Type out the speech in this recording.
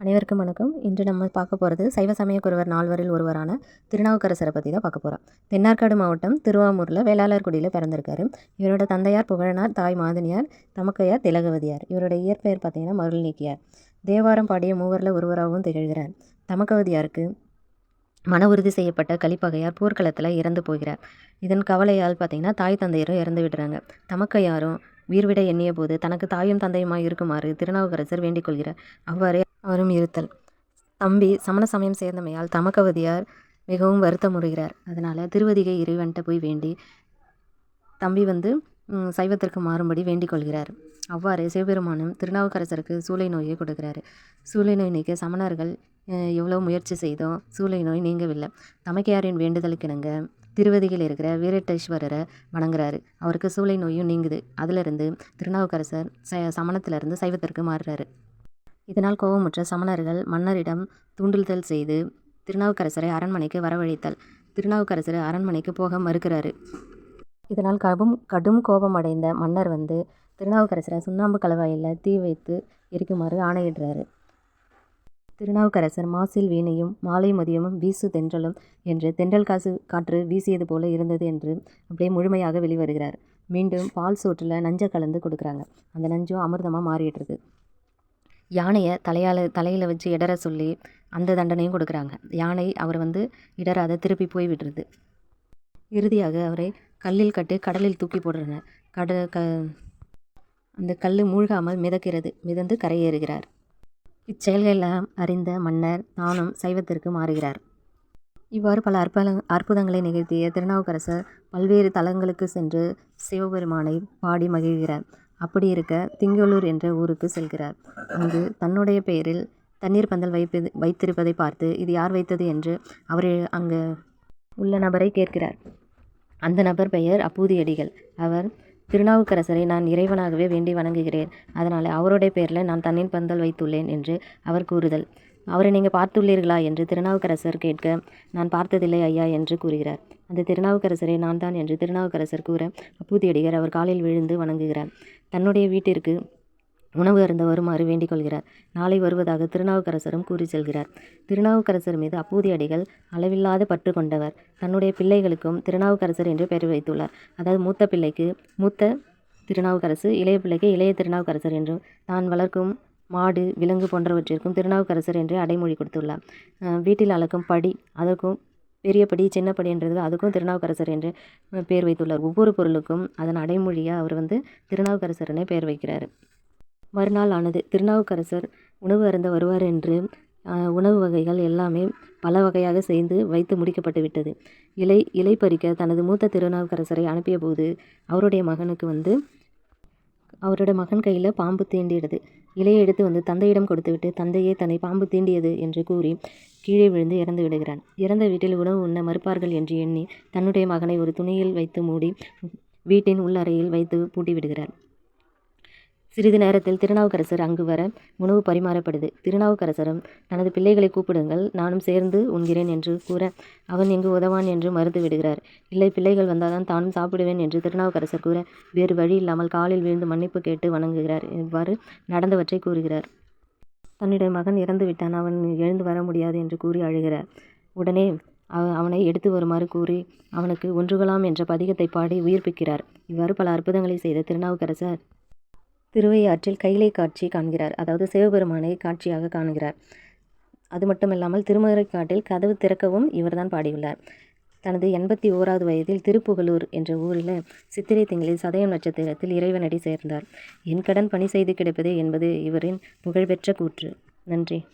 அனைவருக்கும் வணக்கம். இன்று நம்ம பார்க்க போகிறது சைவ சமயக்குருவர் நால்வரில் ஒருவரான திருநாவுக்கரசரை பற்றி தான் பார்க்க போகிறோம் தென்னார்காடு மாவட்டம் திருவாமூரில் வேளாளர் குடியில் பிறந்திருக்காரு. இவரோட தந்தையார் புகழனார் தாய் மாதனியார் தமக்கையார் திலகவதியார். இவரோட இயற்பெயர் பார்த்தீங்கன்னா மருள் நீக்கியார். தேவாரம் பாடிய மூவரில் ஒருவராகவும் திகழ்கிறார். தமக்கவதியாருக்கு மன உறுதி செய்யப்பட்ட கலிப்பகையார் போர்க்களத்தில் இறந்து போகிறார். இதன் கவலையால் பார்த்தீங்கன்னா தாய் தந்தையரும் இறந்து விடுறாங்க. தமக்கையாரும் உயிர்விட எண்ணிய போது தனக்கு தாயும் தந்தையுமாய் இருக்குமாறு திருநாவுக்கரசர் வேண்டிக் கொள்கிறார். அவ்வாறே அவரும் இருத்தல். தம்பி சமண சமயம் சேர்ந்தமையால் தமக்கவதியார் மிகவும் வருத்தமுறுகிறார். அதனால் திருவதிகை இறைவன்கிட்ட போய் வேண்டி தம்பி வந்து சைவத்திற்கு மாறும்படி வேண்டிக் கொள்கிறார். அவ்வாறு சிவபெருமானும் திருநாவுக்கரசருக்கு சூளை நோயை கொடுக்கிறாரு. சூளை நோய் நீக்க சமணர்கள் எவ்வளோ முயற்சி செய்தோம் சூளை நோய் நீங்கவில்லை. தமக்கையாரின் வேண்டுதலுக்கிணங்க திருவதியில் இருக்கிற வீரட்டேஸ்வரரை வணங்குறாரு. அவருக்கு சூளை நோயும் நீங்குது. அதிலிருந்து திருநாவுக்கரசர் ச சமணத்திலிருந்து சைவத்திற்கு மாறுறாரு. இதனால் கோபமுற்ற சமணர்கள் மன்னரிடம் தூண்டுதல் செய்து திருநாவுக்கரசரை அரண்மனைக்கு வரவழைத்தல். திருநாவுக்கரசர் அரண்மனைக்கு போக மறுக்கிறாரு. இதனால் கடும் கடும் கோபம் அடைந்த மன்னர் வந்து திருநாவுக்கரசரை சுண்ணாம்பு கலவாயில் தீ வைத்து எரிக்குமாறு ஆணையிடுறாரு. திருநாவுக்கரசர் மாசில் வீணையும் மாலை மதியமும் வீசு தென்றலும் என்று தென்றல் காசு காற்று வீசியது போல இருந்தது என்று அப்படியே முழுமையாக வெளிவருகிறார். மீண்டும் பால் சோற்றில் நஞ்சை கலந்து கொடுக்குறாங்க. அந்த நஞ்சும் அமிர்தமாக மாறிடுறது. யானையை தலையால் தலையில் வச்சு இடற சொல்லி அந்த தண்டனையும் கொடுக்குறாங்க. யானை அவர் வந்து இடராத திருப்பி போய் விடுறது. இறுதியாக அவரை கல்லில் கட்டி கடலில் தூக்கி போடுறாங்க கட க அந்த கல் மூழ்காமல் மிதக்கிறது மிதந்து கரையேறுகிறார். இச்செயல்களெல்லாம் அறிந்த மன்னர் தானும் சைவத்திற்கு மாறுகிறார். இவ்வாறு பல அற்புத அற்புதங்களை நிகழ்த்திய திருநாவுக்கரசர் பல்வேறு தலங்களுக்கு சென்று சிவபெருமானை பாடி மகிழ்கிறார். அப்படி இருக்க திங்களூர் என்ற ஊருக்கு செல்கிறார். அங்கு தன்னுடைய பெயரில் தண்ணீர் பந்தல் வைப்பது வைத்திருப்பதை பார்த்து இது யார் வைத்தது என்று அவர் அங்கு உள்ள நபரை கேட்கிறார். அந்த நபர் பெயர் அப்பூதியடிகள். அவர் திருநாவுக்கரசரை நான் இறைவனாகவே வேண்டி வணங்குகிறேன். அதனால் அவருடைய பெயரில் நான் தண்ணீர் பந்தல் வைத்துள்ளேன் என்று அவர் கூறுதல். அவரை நீங்கள் பார்த்துள்ளீர்களா? என்று திருநாவுக்கரசர் கேட்க நான் பார்த்ததில்லை ஐயா என்று கூறுகிறார். அந்த திருநாவுக்கரசரை நான் தான் என்று திருநாவுக்கரசர் கூற அப்பூதியடிகர் அவர் காலில் விழுந்து வணங்குகிறார். தன்னுடைய வீட்டிற்கு உணவு அருந்த வருமாறு வேண்டிக் கொள்கிறார். நாளை வருவதாக திருநாவுக்கரசரும் கூறி செல்கிறார். திருநாவுக்கரசர் மீது அப்பூதியடிகள் அளவில்லாத பற்று கொண்டவர். தன்னுடைய பிள்ளைகளுக்கும் திருநாவுக்கரசர் என்று பெயர் வைத்துள்ளார். அதாவது மூத்த பிள்ளைக்கு மூத்த திருநாவுக்கரசு இளைய பிள்ளைக்கு இளைய திருநாவுக்கரசர் என்றும் தான் வளர்க்கும் மாடு விலங்கு போன்றவற்றிற்கும் திருநாவுக்கரசர் என்று அடைமொழி கொடுத்துள்ளார். வீட்டில் அளக்கும் படி அதற்கும் பெரியபடி சின்னப்படின்றது அதுக்கும் திருநாவுக்கரசர் என்று பேர் பெயர் வைத்துள்ளார். ஒவ்வொரு பொருளுக்கும் அதன் அடைமொழியாக அவர் வந்து திருநாவுக்கரசர்னே பெயர் வைக்கிறார். மறுநாள் ஆனது திருநாவுக்கரசர் உணவு அருந்த வருவார் என்று உணவு வகைகள் எல்லாமே பல வகையாக செய்து வைத்து முடிக்கப்பட்டு விட்டது. இலை இலை பறிக்க தனது மூத்த திருநாவுக்கரசரை அனுப்பிய போது அவருடைய மகனுக்கு வந்து அவரோட மகன் கையில் பாம்பு தீண்டிடுது இலையை எடுத்து வந்து தந்தையிடம் கொடுத்துவிட்டு தந்தையே தன்னை பாம்பு தீண்டியது என்று கூறி கீழே விழுந்து இறந்து விடுகிறான். இறந்த வீட்டில் உணவு உண்ண மறுப்பார்கள் என்று எண்ணி தன்னுடைய மகனை ஒரு துணியில் வைத்து மூடி வீட்டின் உள்ளறையில் வைத்து பூட்டி விடுகிறார். சிறிது நேரத்தில் திருநாவுக்கரசர் அங்கு வர உணவு பரிமாறப்படுது. திருநாவுக்கரசரும் தனது பிள்ளைகளை கூப்பிடுங்கள் நானும் சேர்ந்து உண்கிறேன் என்று கூற அவன் இங்கு உதவான் என்று மறுத்து விடுகிறார். இல்லை பிள்ளைகள் வந்தால்தான் தானும் சாப்பிடுவேன் என்று திருநாவுக்கரசர் கூற வேறு வழி இல்லாமல் காலில் விழுந்து மன்னிப்பு கேட்டு வணங்குகிறார். இவ்வாறு நடந்தவற்றை கூறுகிறார். தன்னுடைய மகன் இறந்து விட்டான் அவன் எழுந்து வர முடியாது என்று கூறி அழுகிறார். உடனே அவ- அவனை எடுத்து வருமாறு கூறி அவனுக்கு ஒன்றுகலாம் என்ற பதிகத்தை பாடி உயிர்ப்பிக்கிறார். இவ்வாறு பல அற்புதங்களை செய்த திருநாவுக்கரசர் திருவையாற்றில் கைலை காட்சி காண்கிறார். அதாவது சிவபெருமானை காட்சியாக காண்கிறார். அது மட்டுமில்லாமல் திருமறைக்காட்டில் கதவு திறக்கவும் இவர்தான் பாடியுள்ளார். தனது எண்பத்தி ஓராவது வயதில் திருப்புகலூர் என்ற ஊரில் சித்திரை திங்களில் சதயம் நட்சத்திரத்தில் இறைவனடி சேர்ந்தார். என் கடன் பணி செய்து கிடப்பதே என்பது இவரின் புகழ்பெற்ற கூற்று. நன்றி.